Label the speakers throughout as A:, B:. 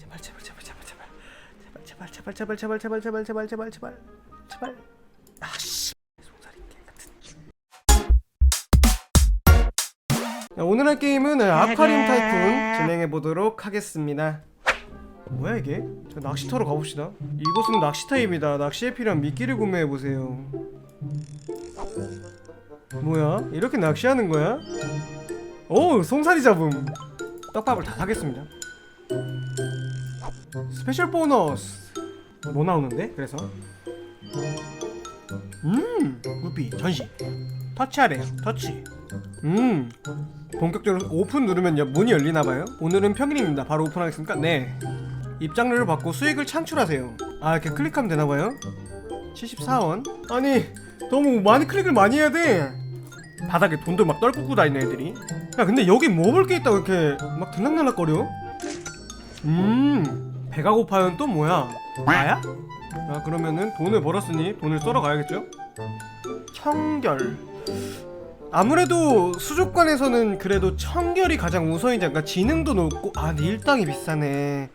A: 제발 제발 제발 제발 제발 제발 제발 제발 제발 제발 제발 제발 제발 제발 아씨 송사리 게임 같은 자, 오늘 할 게임은 아쿠아리움 타이쿤 진행해 보도록 하겠습니다 뭐야 이게? 자, 낚시터로 가봅시다 이곳은 낚시터입니다 낚시에 필요한 미끼를 구매해 보세요 뭐야? 이렇게 낚시하는 거야? 오 송사리 잡음 떡밥을 다 사겠습니다 스페셜 보너스. 뭐 나오는데? 그래서? 음 루피 전시. 터치하래요 터치. 음 본격적으로 오픈 누르면 여- 문이 열리나봐요. 오늘은 평일입니다. 바로 오픈하겠습니까? 네. 입장료를 받고 수익을 창출하세요. 아 이렇게 클릭하면 되나봐요? 74원? 아니 너무 많이 클릭을 많이 해야 돼. 바닥에 돈들 막 떨구고 다니는 애들이. 야 근데 여기 뭐 볼 게 있다고 이렇게 막 들락날락거려? 음 배가 고파요는 또 뭐야? 나야? 자 그러면은 돈을 벌었으니 돈을 썰어 가야겠죠? 청결. 아무래도 수족관에서는 그래도 청결이 가장 우선이지 않을까? 지능도 높고 아 근데 일당이 비싸네.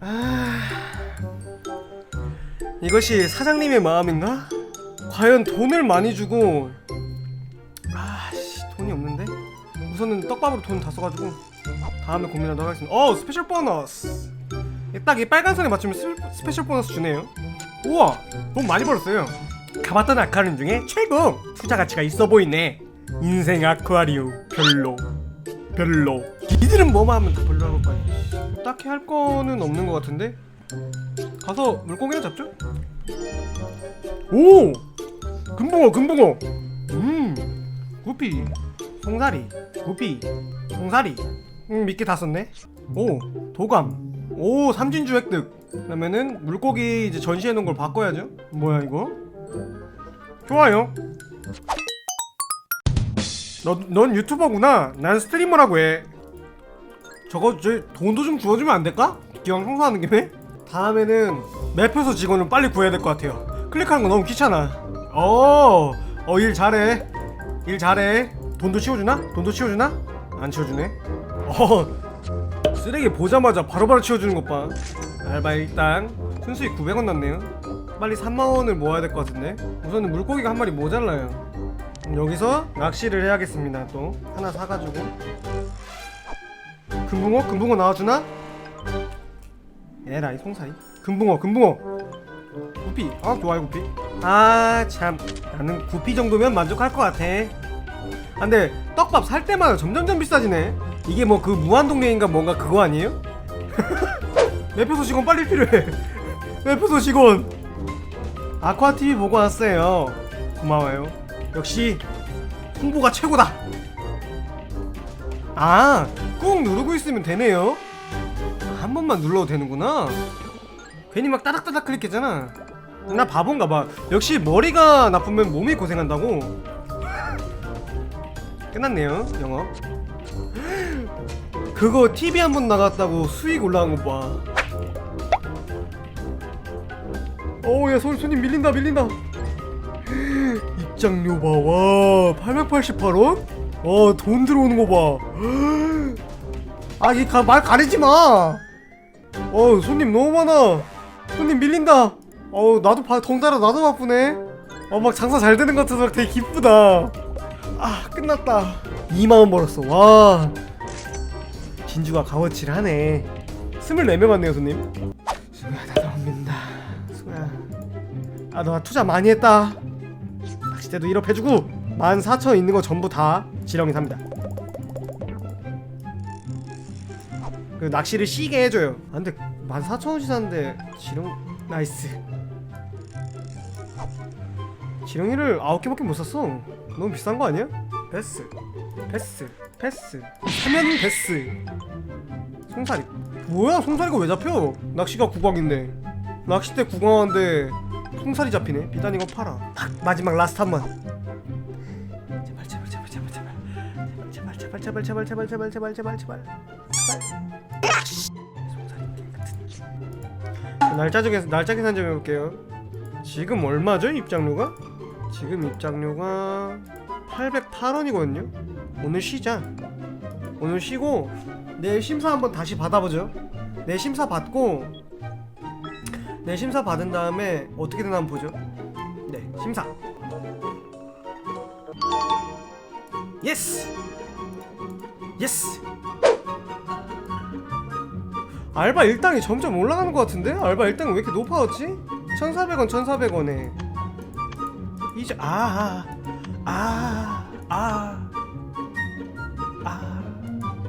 A: 아. 이것이 사장님의 마음인가? 과연 돈을 많이 주고 아씨 돈이 없는데? 우선은 떡밥으로 돈 다 써가지고 다음에 고민하도록 하겠습니다. 어 스페셜 보너스 딱 이 빨간 선에 맞추면 스, 스페셜 보너스 주네요. 우와 돈 많이 벌었어요. 가봤던 아쿠아리움 중에 최고 투자 가치가 있어 보이네. 인생 아쿠아리움 별로 별로. 니들은 뭐만 하면 다 별로라고 거 딱히 할 거는 없는 것 같은데? 가서 물고기나 잡죠? 오! 금붕어 금붕어. 음 구피 송사리 구피 송사리. 음 미끼 다 썼네. 오 도감 오 삼진주 획득 그러면은 물고기 이제 전시해 놓은 걸 바꿔야죠 뭐야 이거 좋아요 너, 넌 유튜버구나 난 스트리머라고 해 저거 저 돈도 좀 주워주면 안 될까? 기왕 청소하는 김에 다음에는 맵표소 직원을 빨리 구해야 될 것 같아요 클릭하는 거 너무 귀찮아 어, 어, 일 잘해. 일 잘해. 돈도 치워주나? 돈도 치워주나? 안 치워주네. 어, 쓰레기 보자마자 바로바로 치워주는 것 봐. 알바 일당 순수익 900원 났네요. 빨리 3만 원을 모아야 될 것 같은데. 우선은 물고기가 한 마리 모자라요. 여기서 낚시를 해야겠습니다. 또 하나 사가지고. 금붕어? 금붕어 나와주나? 에라이 송사이. 금붕어, 금붕어. 구피 아 좋아요 구피 아 참 나는 구피 정도면 만족할 것 같아 아, 근데 떡밥 살 때마다 점점점 비싸지네 이게 뭐 그 무한동맹인가 뭔가 그거 아니에요? 매표소 직원 빨리 필요해 매표소 직원 아쿠아TV 보고 왔어요 고마워요 역시 홍보가 최고다 아 꾹 누르고 있으면 되네요 아, 한 번만 눌러도 되는구나 괜히 막 따닥따닥 클릭했잖아. 나 바본가 봐. 역시 머리가 나쁘면 몸이 고생한다고. 끝났네요, 영업. 그거 TV 한 번 나갔다고 수익 올라간 거 봐. 어우, 야, 손, 손님 밀린다, 밀린다. 입장료 봐, 와, 888원? 와, 돈 들어오는 거 봐. 아, 이 말 가리지 마. 어, 손님 너무 많아. 손님 밀린다. 어우 나도 바, 덩달아 나도 바쁘네. 어막 장사 잘 되는 것 같아서 되게 기쁘다. 아 끝났다. 2만 원 벌었어. 와 진주가 값어치를 하네. 24명 왔네요 손님. 수야 나도 안 믿는다. 수야. 아너 투자 많이 했다. 낚싯대도 1업 해주고 14,000원 있는 거 전부 다 지렁이 삽니다. 그 낚시를 쉬게 해줘요. 아, 근데 14,000원씩 샀는데 지렁 나이스. 지렁이를 9개밖에 못 샀어. 너무 비싼 거 아니야? 패스. 패스. 패스. 사면 패스. 송사리. 뭐야? 송사리가 왜 잡혀? 낚시가 구광인데. 낚싯대 구광한데 송사리 잡히네. 비단 이거 팔아. 딱 마지막 라스트 한 번. 제발 제발 제발 제발 제발 제발 제발 제발 제발 제발 제발 제발 제발 제발 날짜 중에서 날짜 계산 좀 해볼게요. 지금 얼마죠 입장료가? 지금 입장료가 808원이거든요. 오늘 쉬자. 오늘 쉬고 내일 심사 한번 다시 받아보죠. 내 심사 받고 내 심사 받은 다음에 어떻게 되나 한번 보죠 네 심사 예스 예스 알바 일당이 점점 올라가는 것 같은데? 알바 일당이 왜 이렇게 높아졌지? 1400원 1400원에 이제 아 아 아아 아, 아, 아.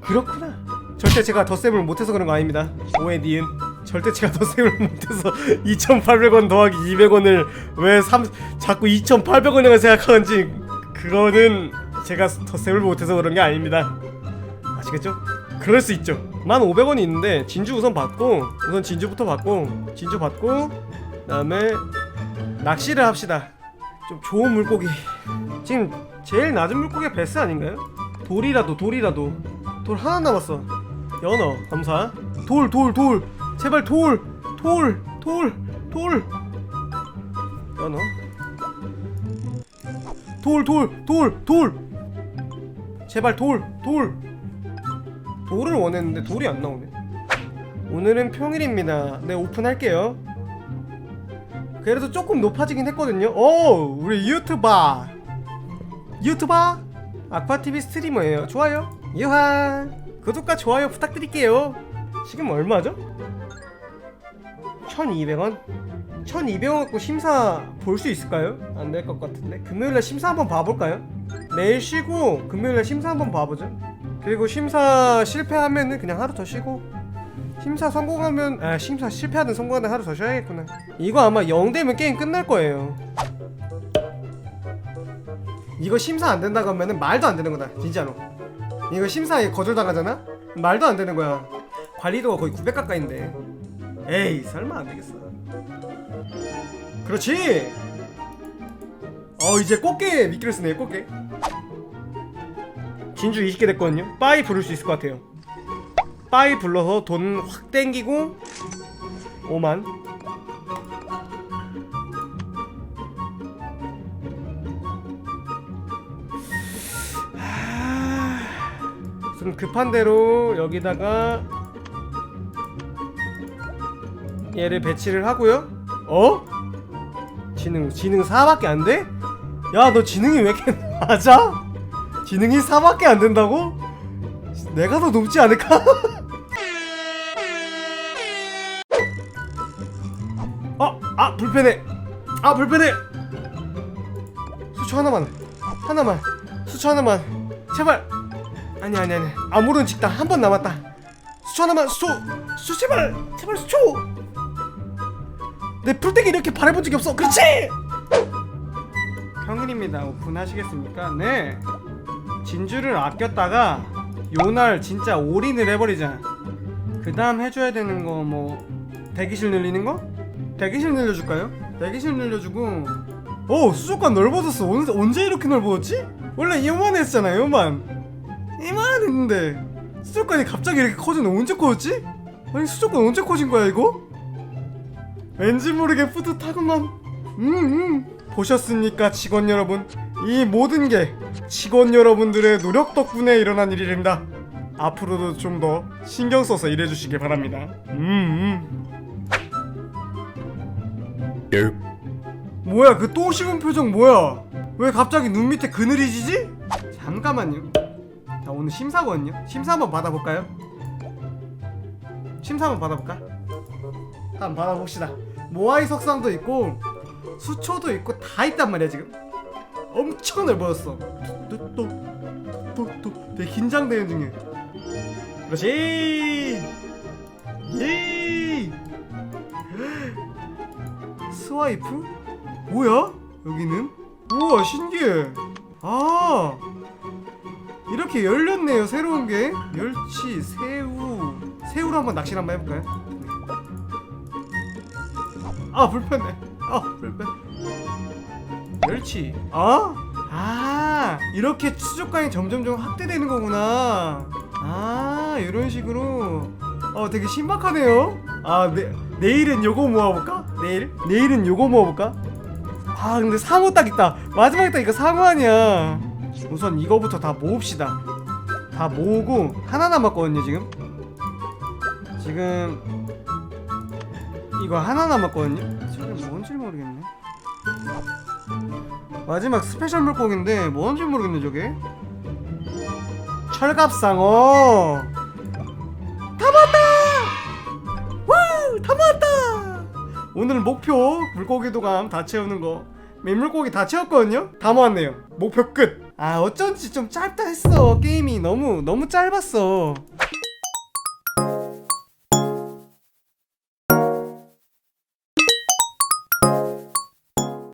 A: 그렇구나. 절대 제가 덧셈을 못해서 그런 거 아닙니다. 오해 니은. 절대 제가 덧셈을 못해서 2800원 더하기 200원을 왜 3, 자꾸 2800원이라고 생각하는지 그거는 제가 덧셈을 못해서 그런 게 아닙니다. 아시겠죠? 그럴 수 있죠. 1500원이 있는데 진주 우선 받고 우선 진주부터 받고 진주 받고 그다음에 낚시를 합시다 좀 좋은 물고기. 지금 제일 낮은 물고기가 베스 아닌가요? 돌이라도 돌이라도. 돌 하나 남았어. 연어 감사. 돌 돌 돌. 제발 돌 돌 돌 돌. 연어. 돌 돌 돌 돌. 제발 돌 돌. 돌을 원했는데 돌이 안 나오네. 오늘은 평일입니다. 네 오픈할게요 그래도 조금 높아지긴 했거든요. 오 우리 유튜버. 유튜버? 아쿠아TV 스트리머예요. 좋아요. 유하 구독과 좋아요 부탁드릴게요. 지금 얼마죠? 1200원? 1200원 갖고 심사 볼 수 있을까요? 안 될 것 같은데. 금요일날 심사 한번 봐볼까요? 내일 쉬고 금요일날 심사 한번 봐보죠. 그리고 심사 실패하면은 그냥 하루 더 쉬고 심사 성공하면 아 심사 실패하든 성공하든 하루 더 쉬어야겠구나. 이거 아마 0 되면 게임 끝날 거예요. 이거 심사 안 된다고 하면은 말도 안 되는 거다 진짜로. 이거 심사에 거절당하잖아? 말도 안 되는 거야. 관리도가 거의 900 가까이인데. 에이 설마 안 되겠어. 그렇지! 어 이제 꽃게 미끼를 쓰네 꽃게. 진주 20개 됐거든요. 빠이 부를 수 있을 것 같아요 빠이 불러서 돈 확 땡기고 5만 좀 급한 대로 여기다가 얘를 배치를 하고요 어? 지능 지능 4밖에 안 돼? 야 너 지능이 왜 이렇게 낮아? 지능이 4밖에 안 된다고? 내가 더 높지 않을까? 불편해. 아 불편해. 수초 하나만. 하나만. 수초 하나만. 제발. 아니 아니 아니. 아무런 직당 한번 남았다. 수초 하나만. 수초. 수 제발. 제발 수초. 내 풀떼기 이렇게 바래본 적이 없어. 그렇지! 평일입니다. 오픈하시겠습니까? 네. 진주를 아꼈다가 요날 진짜 올인을 해버리자. 그 다음 해줘야 되는 거 뭐 대기실 늘리는 거? 대기실 늘려줄까요? 대기실 늘려주고 오 수족관 넓어졌어 언제, 언제 이렇게 넓어졌지? 원래 요만했잖아 요만 이만했는데 수족관이 갑자기 이렇게 커지는 언제 커졌지? 아니 수족관 언제 커진 거야 이거? 왠지 모르게 뿌듯하구만 음, 음. 보셨습니까 직원 여러분 이 모든 게 직원 여러분들의 노력 덕분에 일어난 일입니다 앞으로도 좀 더 신경 써서 일해주시길 바랍니다 음, 음. 뭐야 그똥 씹은 표정 뭐야? 왜 갑자기 눈 밑에 그늘이 지지? 잠깐만요. 자 오늘 심사거든요? 심사 한번 받아볼까요? 심사 한번 받아볼까? 한번 받아봅시다. 모아이 석상도 있고 수초도 있고 다 있단 말이야 지금. 엄청 넓어졌어. 또또또또 되게 긴장되는 중에 그렇지! 예! 스와이프 뭐야? 여기는? 우와 신기해. 아 이렇게 열렸네요 새로운 게. 멸치 새우. 새우로 한번 낚시를 한번 해볼까요? 아 불편해. 아 불편. 멸치. 아? 아 이렇게 수족관이 점점점 확대되는 거구나. 아 이런 식으로. 어 되게 신박하네요. 아 내, 내일은 요거 모아볼까? 내일? 내일은 요거 모아볼까? 아 근데 상어 딱 있다 마지막에 딱 이거 상어 아니야 우선 이거부터 다 모읍시다 다 모으고 하나 남았거든요 지금 지금 이거 하나 남았거든요. 저게 뭔지 모르겠네. 마지막 스페셜 물고기인데 뭔지 모르겠네 저게. 철갑상어. 오늘 목표 물고기 도감 다 채우는 거. 민물고기 다 채웠거든요. 다 모았네요. 목표 끝. 아 어쩐지 좀 짧다 했어 게임이 너무 너무 짧았어.